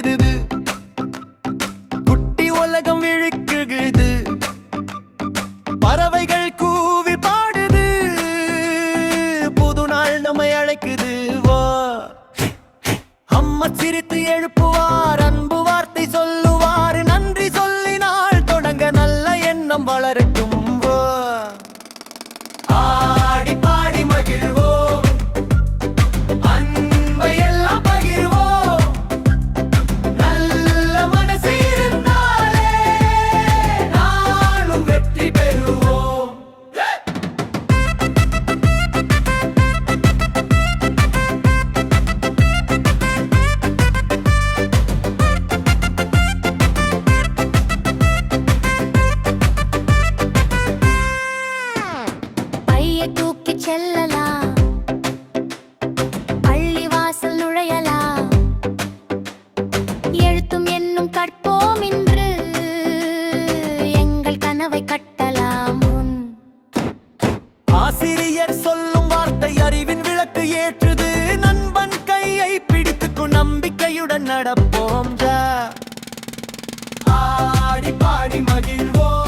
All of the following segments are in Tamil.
காலை குட்டி உலகம் விழிக்குது பறவைகள் கூவி பாடுது. புது நாள் நம்மை அழைக்குது. வா. அம்மா சிரித்து எழுப்புவார் அன்பு வார்த்தை சொல்லுவார் நன்றி சொல்லினால் தொடங்க நல்ல எண்ணம் வளரும் செல்லலாம். பள்ளி வாசல் நுழையலாம். எழுத்தும் என்னும் கற்போம் இன்று. எங்கள் கனவை கட்டலாம். ஆசிரியர் சொல்லும் வார்த்தை அறிவின் விளக்கு ஏற்றுது. நண்பன் கையை பிடித்துக்கும் நம்பிக்கையுடன் நடப்போம். ஆடி பாடி மகிழ்வோம்.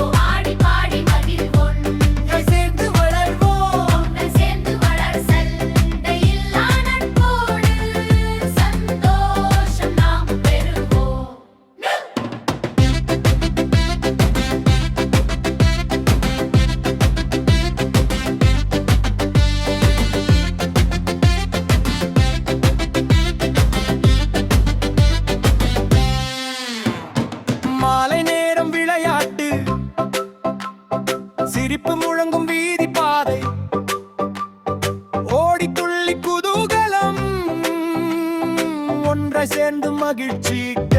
மாலை நேரம் விளையாட்டு. சிரிப்பு முழங்கும் வீதி பாதை. ஓடி துள்ளி குதூகலம். ஒன்றை சேர்ந்து மகிழ்ச்சிக்க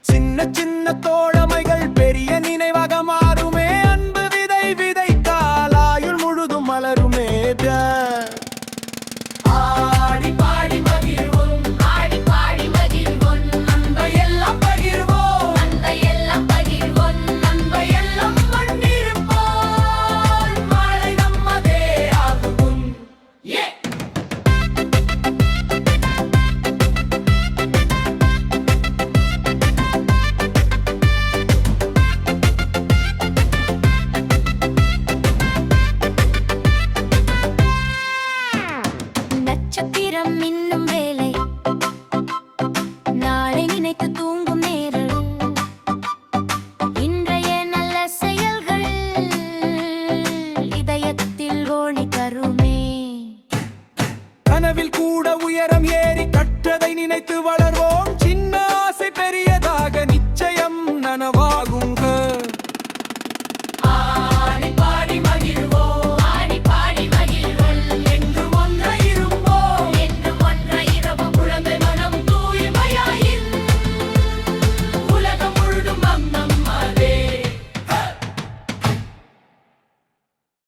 சின்ன சின்ன தோழமைகள் இன்னும் வேலை. நாளை நினைத்து தூங்கும் நேரம் இன்றைய நல்ல செயல்கள் இதயத்தில் தருமே. கனவில் கூட உயரம் ஏறி கற்றதை நினைத்து வளர்வோம்.